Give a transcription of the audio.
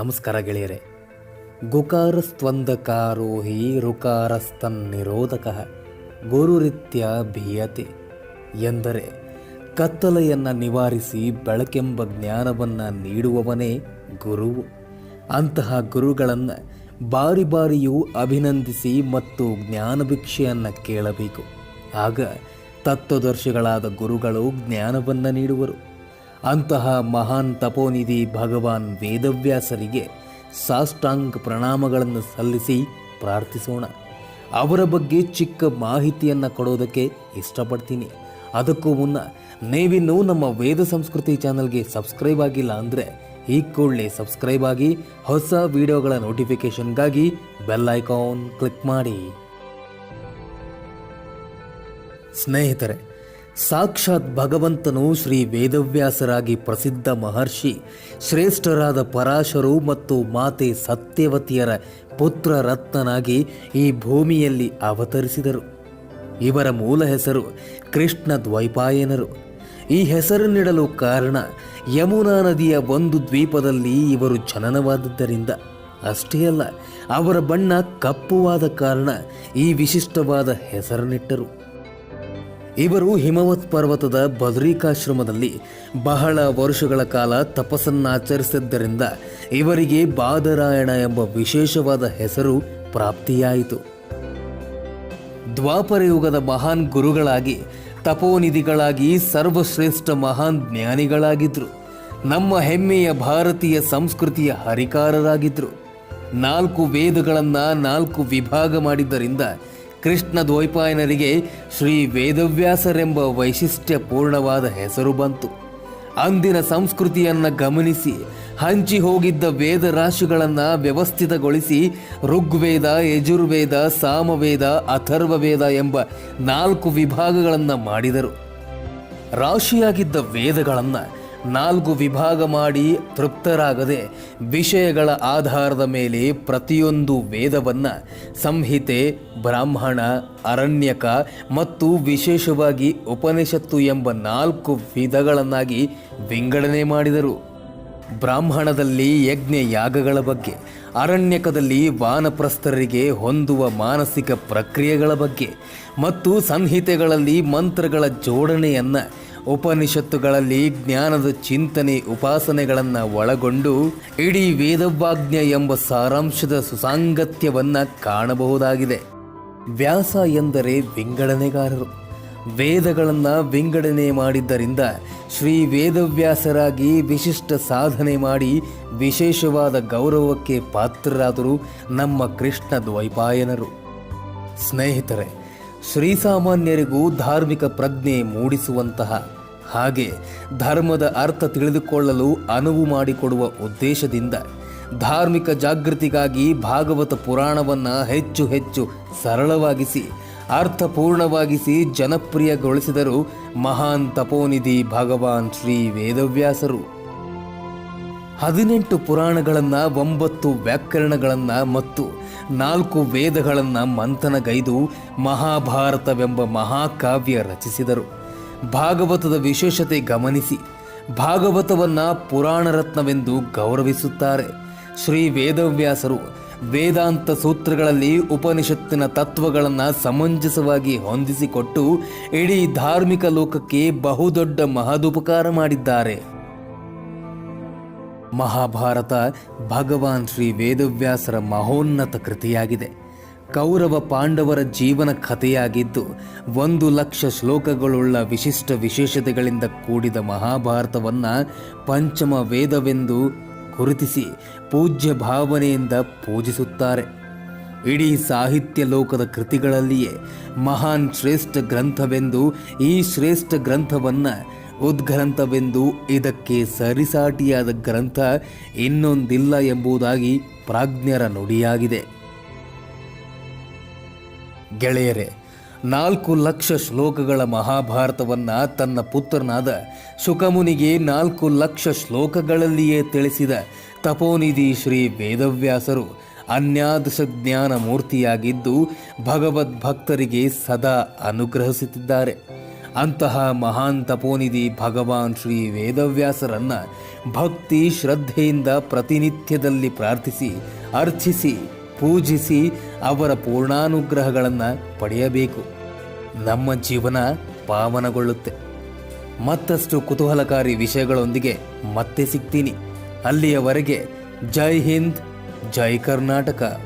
ನಮಸ್ಕಾರ ಗೆಳೆಯರೆ. ಗುಕಾರಸ್ತ್ವಂದಕಾರೋಹಿ ರುಕಾರಸ್ತನ್ನಿರೋಧಕ ಗುರುರಿತ್ಯ ಭೀಯತೆ ಎಂದರೆ ಕತ್ತಲೆಯನ್ನು ನಿವಾರಿಸಿ ಬೆಳಕೆಂಬ ಜ್ಞಾನವನ್ನು ನೀಡುವವನೇ ಗುರುವು. ಅಂತಹ ಗುರುಗಳನ್ನು ಬಾರಿ ಬಾರಿಯೂ ಅಭಿನಂದಿಸಿ ಮತ್ತು ಜ್ಞಾನಭಿಕ್ಷೆಯನ್ನು ಕೇಳಬೇಕು. ಆಗ ತತ್ವದರ್ಶಿಗಳಾದ ಗುರುಗಳು ಜ್ಞಾನವನ್ನು ನೀಡುವರು. ಅಂತಹ ಮಹಾನ್ ತಪೋನಿಧಿ ಭಗವಾನ್ ವೇದವ್ಯಾಸರಿಗೆ ಸಾಷ್ಟಾಂಗ್ ಪ್ರಣಾಮಗಳನ್ನು ಸಲ್ಲಿಸಿ ಪ್ರಾರ್ಥಿಸೋಣ. ಅವರ ಬಗ್ಗೆ ಚಿಕ್ಕ ಮಾಹಿತಿಯನ್ನು ಕೊಡೋದಕ್ಕೆ ಇಷ್ಟಪಡ್ತೀನಿ. ಅದಕ್ಕೂ ಮುನ್ನ ನೀವಿನ್ನೂ ನಮ್ಮ ವೇದ ಸಂಸ್ಕೃತಿ ಚಾನಲ್ಗೆ ಸಬ್ಸ್ಕ್ರೈಬ್ ಆಗಿಲ್ಲ ಅಂದರೆ ಈ ಕೂಡಲೇ ಸಬ್ಸ್ಕ್ರೈಬ್ ಆಗಿ ಹೊಸ ವಿಡಿಯೋಗಳ ನೋಟಿಫಿಕೇಷನ್ಗಾಗಿ ಬೆಲ್ ಐಕಾನ್ ಕ್ಲಿಕ್ ಮಾಡಿ. ಸ್ನೇಹಿತರೆ ಸಾಕ್ಷಾತ್ ಭಗವಂತನು ಶ್ರೀ ವೇದವ್ಯಾಸರಾಗಿ ಪ್ರಸಿದ್ಧ ಮಹರ್ಷಿ, ಶ್ರೇಷ್ಠರಾದ ಪರಾಶರು ಮತ್ತು ಮಾತೆ ಸತ್ಯವತಿಯರ ಪುತ್ರ ರತ್ನನಾಗಿ ಈ ಭೂಮಿಯಲ್ಲಿ ಅವತರಿಸಿದರು. ಇವರ ಮೂಲ ಹೆಸರು ಕೃಷ್ಣ ದ್ವೈಪಾಯನರು. ಈ ಹೆಸರನ್ನಿಡಲು ಕಾರಣ ಯಮುನಾ ನದಿಯ ಒಂದು ದ್ವೀಪದಲ್ಲಿ ಇವರು ಜನನವಾದದ್ದರಿಂದ. ಅಷ್ಟೇ ಅಲ್ಲ, ಅವರ ಬಣ್ಣ ಕಪ್ಪುವಾದ ಕಾರಣ ಈ ವಿಶಿಷ್ಟವಾದ ಹೆಸರನ್ನಿಟ್ಟರು. ಇವರು ಹಿಮವತ್ ಪರ್ವತದ ಬದ್ರಿಕಾಶ್ರಮದಲ್ಲಿ ಬಹಳ ವರ್ಷಗಳ ಕಾಲ ತಪಸ್ಸನ್ನಾಚರಿಸಿದ್ದರಿಂದ ಇವರಿಗೆ ಬಾದರಾಯಣ ಎಂಬ ವಿಶೇಷವಾದ ಹೆಸರು ಪ್ರಾಪ್ತಿಯಾಯಿತು. ದ್ವಾಪರಯುಗದ ಮಹಾನ್ ಗುರುಗಳಾಗಿ, ತಪೋನಿಧಿಗಳಾಗಿ ಸರ್ವಶ್ರೇಷ್ಠ ಮಹಾನ್ ಜ್ಞಾನಿಗಳಾಗಿದ್ದರು ನಮ್ಮ ಹೆಮ್ಮೆಯ ಭಾರತೀಯ ಸಂಸ್ಕೃತಿಯ ಹರಿಕಾರರಾಗಿದ್ದರು ನಾಲ್ಕು ವೇದಗಳನ್ನು ನಾಲ್ಕು ವಿಭಾಗ ಮಾಡಿದ್ದರಿಂದ ಕೃಷ್ಣ ದ್ವೈಪಾಯನರಿಗೆ ಶ್ರೀ ವೇದವ್ಯಾಸರೆಂಬ ವೈಶಿಷ್ಟ್ಯಪೂರ್ಣವಾದ ಹೆಸರು ಬಂತು. ಅಂದಿನ ಸಂಸ್ಕೃತಿಯನ್ನು ಗಮನಿಸಿ, ಹಂಚಿ ಹೋಗಿದ್ದ ವೇದ ರಾಶಿಗಳನ್ನು ವ್ಯವಸ್ಥಿತಗೊಳಿಸಿ, ಋಗ್ವೇದ, ಯಜುರ್ವೇದ, ಸಾಮವೇದ, ಅಥರ್ವವೇದ ಎಂಬ ನಾಲ್ಕು ವಿಭಾಗಗಳನ್ನು ಮಾಡಿದರು. ರಾಶಿಯಾಗಿದ್ದ ವೇದಗಳನ್ನು ನಾಲ್ಕು ವಿಭಾಗ ಮಾಡಿ ತೃಪ್ತರಾಗದೆ ವಿಷಯಗಳ ಆಧಾರದ ಮೇಲೆ ಪ್ರತಿಯೊಂದು ವೇದವನ್ನು ಸಂಹಿತೆ, ಬ್ರಾಹ್ಮಣ, ಅರಣ್ಯಕ ಮತ್ತು ವಿಶೇಷವಾಗಿ ಉಪನಿಷತ್ತು ಎಂಬ ನಾಲ್ಕು ವಿಧಗಳನ್ನಾಗಿ ವಿಂಗಡಣೆ ಮಾಡಿದರು. ಬ್ರಾಹ್ಮಣದಲ್ಲಿ ಯಜ್ಞ ಯಾಗಗಳ ಬಗ್ಗೆ, ಅರಣ್ಯಕದಲ್ಲಿ ವಾನಪ್ರಸ್ಥರಿಗೆ ಹೊಂದುವ ಮಾನಸಿಕ ಪ್ರಕ್ರಿಯೆಗಳ ಬಗ್ಗೆ ಮತ್ತು ಸಂಹಿತೆಗಳಲ್ಲಿ ಮಂತ್ರಗಳ ಜೋಡಣೆಯನ್ನು ಉಪನಿಷತ್ತುಗಳಲ್ಲಿ ಜ್ಞಾನದ ಚಿಂತನೆ ಉಪಾಸನೆಗಳನ್ನು ಒಳಗೊಂಡು ಇಡೀ ವೇದವಾಜ್ಞ ಎಂಬ ಸಾರಾಂಶದ ಸುಸಾಂಗತ್ಯವನ್ನು ಕಾಣಬಹುದಾಗಿದೆ. ವ್ಯಾಸ ಎಂದರೆ ವಿಂಗಡಣೆಗಾರರು ವೇದಗಳನ್ನು ವಿಂಗಡಣೆ ಮಾಡಿದ್ದರಿಂದ ಶ್ರೀ ವೇದವ್ಯಾಸರಾಗಿ ವಿಶಿಷ್ಟ ಸಾಧನೆ ಮಾಡಿ ವಿಶೇಷವಾದ ಗೌರವಕ್ಕೆ ಪಾತ್ರರಾದರು ನಮ್ಮ ಕೃಷ್ಣ ದ್ವೈಪಾಯನರು. ಸ್ನೇಹಿತರೆ ಶ್ರೀಸಾಮಾನ್ಯರಿಗೂ ಧಾರ್ಮಿಕ ಪ್ರಜ್ಞೆ ಮೂಡಿಸುವಂತಹ ಹಾಗೆ ಧರ್ಮದ ಅರ್ಥ ತಿಳಿದುಕೊಳ್ಳಲು ಅನುವು ಮಾಡಿಕೊಡುವ ಉದ್ದೇಶದಿಂದ ಧಾರ್ಮಿಕ ಜಾಗೃತಿಗಾಗಿ ಭಾಗವತ ಪುರಾಣವನ್ನು ಹೆಚ್ಚು ಹೆಚ್ಚು ಸರಳವಾಗಿಸಿ, ಅರ್ಥಪೂರ್ಣವಾಗಿಸಿ ಜನಪ್ರಿಯಗೊಳಿಸಿದರು ಮಹಾನ್ ತಪೋನಿಧಿ ಭಗವಾನ್ ಶ್ರೀ ವೇದವ್ಯಾಸರು. ಹದಿನೆಂಟು ಪುರಾಣಗಳನ್ನು, ಒಂಬತ್ತು ವ್ಯಾಕರಣಗಳನ್ನು ಮತ್ತು ನಾಲ್ಕು ವೇದಗಳನ್ನು ಮಂಥನಗೈದು ಮಹಾಭಾರತವೆಂಬ ಮಹಾಕಾವ್ಯ ರಚಿಸಿದರು. ಭಾಗವತದ ವಿಶೇಷತೆ ಗಮನಿಸಿ. ಭಾಗವತವನ್ನು ಪುರಾಣ ರತ್ನವೆಂದು ಗೌರವಿಸುತ್ತಾರೆ. ಶ್ರೀ ವೇದವ್ಯಾಸರು ವೇದಾಂತ ಸೂತ್ರಗಳಲ್ಲಿ ಉಪನಿಷತ್ತಿನ ತತ್ವಗಳನ್ನು ಸಮಂಜಸವಾಗಿ ಹೊಂದಿಸಿಕೊಟ್ಟು ಇಡೀ ಧಾರ್ಮಿಕ ಲೋಕಕ್ಕೆ ಬಹುದೊಡ್ಡ ಮಹದುಪಕಾರ ಮಾಡಿದ್ದಾರೆ. ಮಹಾಭಾರತ ಭಗವಾನ್ ಶ್ರೀ ವೇದವ್ಯಾಸರ ಮಹೋನ್ನತ ಕೃತಿಯಾಗಿದೆ. ಕೌರವ ಪಾಂಡವರ ಜೀವನ ಕಥೆಯಾಗಿದ್ದು, ಒಂದು ಲಕ್ಷ ಶ್ಲೋಕಗಳುಳ್ಳ ವಿಶಿಷ್ಟ ವಿಶೇಷತೆಗಳಿಂದ ಕೂಡಿದ ಮಹಾಭಾರತವನ್ನು ಪಂಚಮ ವೇದವೆಂದು ಗುರುತಿಸಿ ಪೂಜ್ಯ ಭಾವನೆಯಿಂದ ಪೂಜಿಸುತ್ತಾರೆ. ಇಡೀ ಸಾಹಿತ್ಯ ಲೋಕದ ಕೃತಿಗಳಲ್ಲಿಯೇ ಮಹಾನ್ ಶ್ರೇಷ್ಠ ಗ್ರಂಥವೆಂದು ಈ ಶ್ರೇಷ್ಠ ಗ್ರಂಥವನ್ನು ಉದ್ಗ್ರಂಥವೆಂದು ಇದಕ್ಕೆ ಸರಿಸಾಟಿಯಾದ ಗ್ರಂಥ ಇನ್ನೊಂದಿಲ್ಲ ಎಂಬುದಾಗಿ ಪ್ರಾಜ್ಞರ ನುಡಿಯಾಗಿದೆ. ಗೆಳೆಯರೆ, ನಾಲ್ಕು ಲಕ್ಷ ಶ್ಲೋಕಗಳ ಮಹಾಭಾರತವನ್ನು ತನ್ನ ಪುತ್ರನಾದ ಶುಕಮುನಿಗೆ ನಾಲ್ಕು ಲಕ್ಷ ಶ್ಲೋಕಗಳಲ್ಲಿಯೇ ತಿಳಿಸಿದ ತಪೋನಿಧಿ ಶ್ರೀ ವೇದವ್ಯಾಸರು ಅನ್ಯಾದಶ ಜ್ಞಾನ ಮೂರ್ತಿಯಾಗಿದ್ದು ಭಗವದ್ಭಕ್ತರಿಗೆ ಸದಾ ಅನುಗ್ರಹಿಸುತ್ತಿದ್ದಾರೆ. ಅಂತಹ ಮಹಾನ್ ತಪೋನಿಧಿ ಭಗವಾನ್ ಶ್ರೀ ವೇದವ್ಯಾಸರನ್ನ ಭಕ್ತಿ ಶ್ರದ್ಧೆಯಿಂದ ಪ್ರತಿನಿತ್ಯದಲ್ಲಿ ಪ್ರಾರ್ಥಿಸಿ, ಅರ್ಚಿಸಿ, ಪೂಜಿಸಿ ಅವರ ಪೂರ್ಣಾನುಗ್ರಹಗಳನ್ನು ಪಡೆಯಬೇಕು. ನಮ್ಮ ಜೀವನ ಪಾವನಗೊಳ್ಳುತ್ತೆ. ಮತ್ತಷ್ಟು ಕುತೂಹಲಕಾರಿ ವಿಷಯಗಳೊಂದಿಗೆ ಮತ್ತೆ ಸಿಗ್ತೀನಿ. ಅಲ್ಲಿಯವರೆಗೆ ಜೈ ಹಿಂದ್, ಜೈ ಕರ್ನಾಟಕ.